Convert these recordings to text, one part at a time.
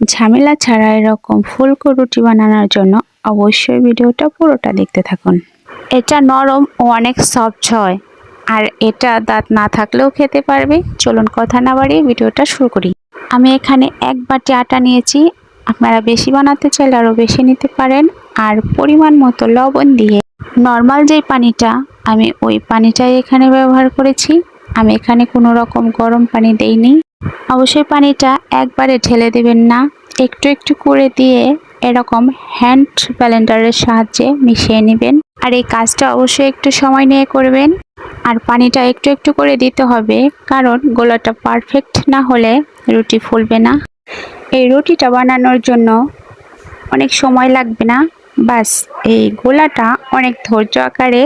ঝামেলা ছাড়া এরকম ফুলকো রুটি বানানোর জন্য অবশ্যই ভিডিওটা পুরোটা দেখতে থাকুন। এটা নরম ও অনেক সফট হয়। আর এটা দাঁত না থাকলেও খেতে পারবে। চলুন কথা না বাড়িয়ে ভিডিওটা শুরু করি। আমি এখানে এক বাটি আটা নিয়েছি। আপনারা বেশি বানাতে চাইলে আরও বেশি নিতে পারেন। আর পরিমাণ মতো লবণ দিয়ে নর্মাল যেই পানিটা, আমি ওই পানিটাই এখানে ব্যবহার করেছি। আমি এখানে কোনো রকম গরম পানি দেইনি। অবশ্যই পানিটা একবারে ঢেলে দেবেন না। একটু একটু করে দিয়ে এরকম হ্যান্ড ব্যালেন্ডারের সাহায্যে মিশিয়ে নেবেন। আর এই কাজটা অবশ্যই একটু সময় নিয়ে করবেন। আর পানিটা একটু একটু করে দিতে হবে, কারণ গোলাটা পারফেক্ট না হলে রুটি ফুলবে না। এই রুটিটা বানানোর জন্য অনেক সময় লাগবে না। বাস, এই গোলাটা অনেক ধৈর্য আকারে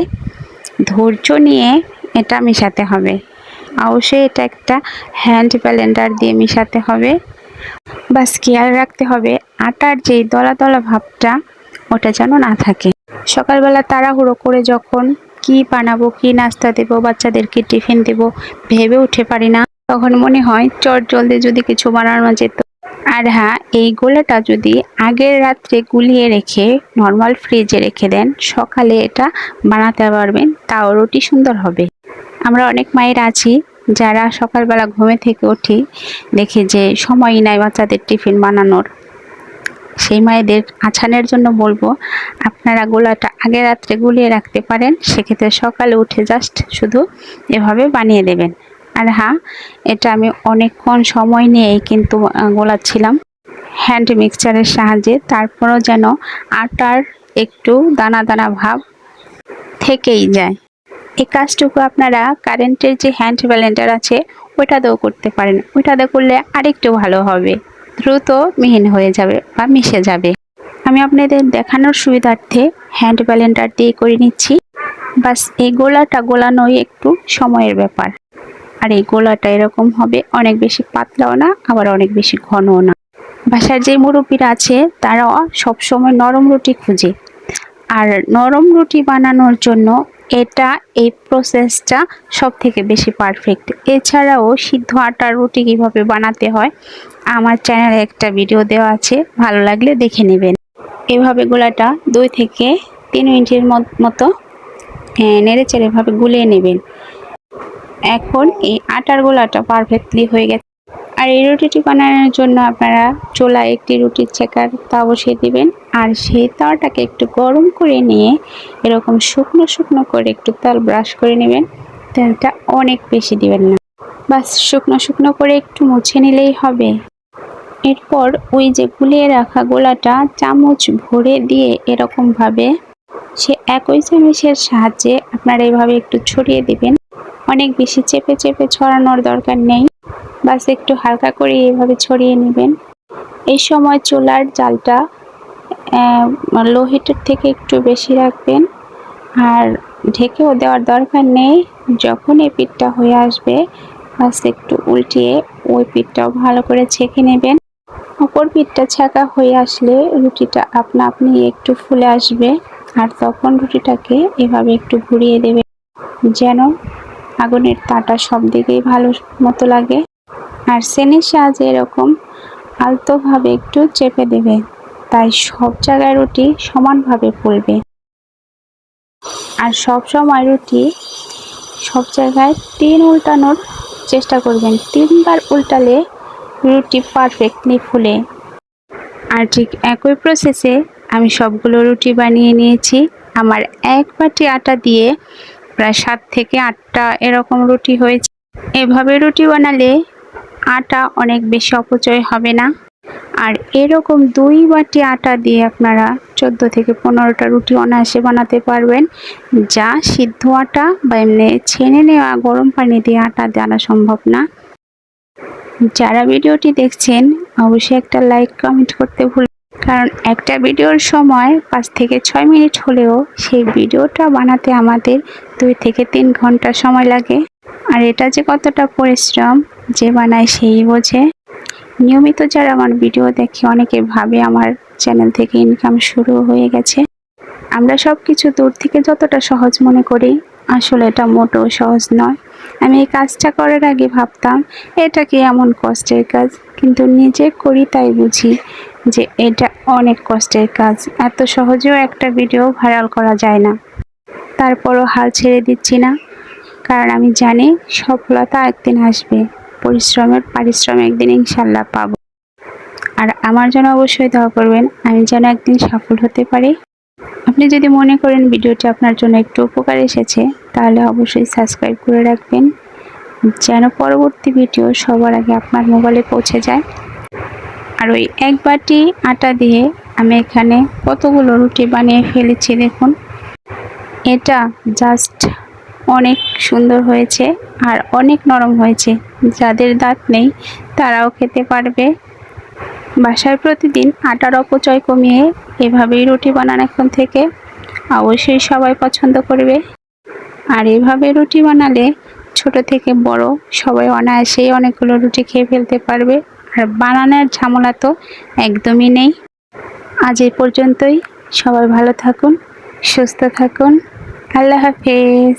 ধৈর্য নিয়ে এটা মেশাতে হবে। অবশ্যই এটা একটা হ্যান্ড ব্যালেন্ডার দিয়ে মেশাতে হবে। বাস খেয়াল রাখতে হবে, আটার যেই দলা দলা ভাবটা, ওটা যেন না থাকে। সকালবেলা তাড়াহুড়ো করে যখন কি বানাবো, কি নাস্তা দেবো, বাচ্চাদেরকে টিফিন দেবো, ভেবে উঠে পারি না। তখন মনে হয়, চট জলদি যদি কিছু বানানো যেত আর হ্যাঁ এই গোলাটা যদি আগের রাত্রে গুলিয়ে রেখে নর্মাল ফ্রিজে রেখে দেন, সকালে এটা বানাতে পারবেন, তাও রুটি সুন্দর হবে। আমরা অনেক মায়ের আছি, যারা সকালবেলা ঘুমে থেকে উঠি দেখি যে সময়ই নাই বাচ্চাদের টিফিন বানানোর। সেই মায়েদের আছানের জন্য বলব, আপনারা গোলাটা আগে রাত্রে গুলিয়ে রাখতে পারেন, সেক্ষেত্রে সকালে উঠে জাস্ট শুধু এভাবে বানিয়ে দেবেন। আর হ্যাঁ এটা আমি অনেকক্ষণ সময় নিয়েই কিন্তু গোলাচ্ছিলাম হ্যান্ড মিক্সচারের সাহায্যে। তারপরও যেন আটার একটু দানা দানা ভাব থেকেই যায়। এই কাজটুকু আপনারা কারেন্টের যে হ্যান্ড ব্যালেন্ডার আছে, ওইটাতেও করতে পারেন। ওইটাতে করলে আরেকটু ভালো হবে। দ্রুত মিহিন হয়ে যাবে বা মিশে যাবে। আমি আপনাদের দেখানোর সুবিধার্থে হ্যান্ড ব্যালেন্ডার দিয়ে করে নিচ্ছি। বাস, এই গোলাটা গোলানোই একটু সময়ের ব্যাপার। আর এই গোলাটা এরকম হবে, অনেক বেশি পাতলাও না, আবার অনেক বেশি ঘনও না। বাসার যে মুরব্বীরা আছে তারা সবসময় নরম রুটি খুঁজে। আর নরম রুটি বানানোর জন্য এটা, এই প্রসেসটা সব থেকে বেশি পারফেক্ট এছাড়াও সিদ্ধ আটার রুটি কীভাবে বানাতে হয়, আমার চ্যানেলে একটা ভিডিও দেওয়া আছে, ভালো লাগলে দেখে নেবেন। এভাবে গোলাটা দুই থেকে তিন মিনিটের মত- মতো নেড়ে চেড়ে এভাবে গুলিয়ে নেবেন। এখন এই আটার গোলাটা পারফেক্টলি হয়ে গেছে। আর এই রুটিটি বানানোর জন্য আপনারা চোলা একটি রুটির চেকার তা বসিয়ে দিবেন। আর সেই তাওয়াটাকে একটু গরম করে নিয়ে এরকম শুকনো শুকনো করে একটু তেল ব্রাশ করে নেবেন। তেলটা অনেক বেশি দিবেন না। বাস শুকনো শুকনো করে একটু মুছে নিলেই হবে। এরপর ওই যে গুলিয়ে রাখা গোলাটা চামচ ভরে দিয়ে এরকমভাবে সে একই চামচের সাহায্যে আপনারা এইভাবে একটু ছড়িয়ে দিবেন। অনেক বেশি চেপে চেপে ছড়ানোর দরকার নেই। বাস একটু হালকা করে এইভাবে ছড়িয়ে নেবেন। এই সময় চুলার জালটা লো হিটের থেকে একটু বেশি রাখবেন। আর ঢেকেও দেওয়ার দরকার নেই। যখন এই পিঠটা হয়ে আসবে, বাস একটু উল্টিয়ে ওই পিঠটাও ভালো করে ছেঁকে নেবেন। অপর পিঠটা ছাঁকা হয়ে আসলে রুটিটা আপনা আপনি একটু ফুলে আসবে। আর তখন রুটিটাকে এভাবে একটু ঘুরিয়ে দেবে যেন আগুনের তাটা সব দিকেই ভালো মতো লাগে। আর সেনের সাহায্যে এরকম আলতোভাবে একটু চেপে দেবে। তাই সব জায়গায় রুটি সমানভাবে ফুলবে। আর সব সময় রুটি সব জায়গায় তিন উল্টানোর চেষ্টা করবেন। তিনবার উল্টালে রুটি পারফেক্টলি ফুলে। আর ঠিক একই প্রসেসে আমি সবগুলো রুটি বানিয়ে নিয়েছি। আমার এক বাটি আটা দিয়ে প্রায় সাত থেকে আটটা এরকম রুটি হয়েছে। এভাবে রুটি বানালে আটা অনেক বেশি অপচয় হবে না। আর এরকম দুই বাটি আটা দিয়ে আপনারা চোদ্দ থেকে পনেরোটা রুটি অনায়াসে বানাতে পারবেন। যা সিদ্ধ আটা বা এমনি ছেনে নেওয়া গরম পানি দিয়ে আটা জানা সম্ভব না। যারা ভিডিওটি দেখছেন, অবশ্যই একটা লাইক, কমেন্ট করতে ভুল কারণ একটা ভিডিওর সময় পাঁচ থেকে ছয় মিনিট হলেও সেই ভিডিওটা বানাতে আমাদের দুই থেকে তিন ঘণ্টা সময় লাগে। আর এটা যে কতটা পরিশ্রম যে বানায় সেই বোঝে। নিয়মিত যারা আমার ভিডিও দেখে অনেকে ভাবে আমার চ্যানেল থেকে ইনকাম শুরু হয়ে গেছে। আমরা সব কিছু দূর থেকে যতটা সহজ মনে করি, আসলে এটা মোটেও সহজ নয়। আমি এই কাজটা করার আগে ভাবতাম, এটা কি এমন কষ্টের কাজ? কিন্তু নিজে করি তাই বুঝি যে এটা অনেক কষ্টের কাজ। এত সহজেও একটা ভিডিও ভাইরাল করা যায় না। তারপরও হাল ছেড়ে দিচ্ছি না। কারণ আমি জানি সফলতা একদিন আসবে। পরিশ্রমের পারিশ্রম একদিন ইনশাল্লাহ পাবো। আর আমার জন্য অবশ্যই দোয়া করবেন, আমি যেন একদিন সফল হতে পারি। আপনি যদি মনে করেন ভিডিওটি আপনার জন্য একটু উপকার এসেছে, তাহলে অবশ্যই সাবস্ক্রাইব করে রাখবেন। যেন পরবর্তী ভিডিও সবার আগে আপনার মোবাইলে পৌঁছে যায়। আর ওই এক বাটি আটা দিয়ে আমি এখানে কতগুলো রুটি বানিয়ে ফেলেছি দেখুন। এটা জাস্ট অনেক সুন্দর হয়েছে আর অনেক নরম হয়েছে। যাদের দাঁত নেই, তারাও খেতে পারবে। বাসায় প্রতিদিন আটার অপচয় কমিয়ে এভাবেই রুটি বানান এখন থেকে। অবশ্যই সবাই পছন্দ করবে। আর এভাবে রুটি বানালে ছোট থেকে বড় সবাই অনায়াসেই অনেকগুলো রুটি খেয়ে ফেলতে পারবে। আর বানানোর ঝামেলা তো একদমই নেই। আজ এই পর্যন্তই। সবাই ভালো থাকুন, সুস্থ থাকুন। আল্লাহ হাফেজ।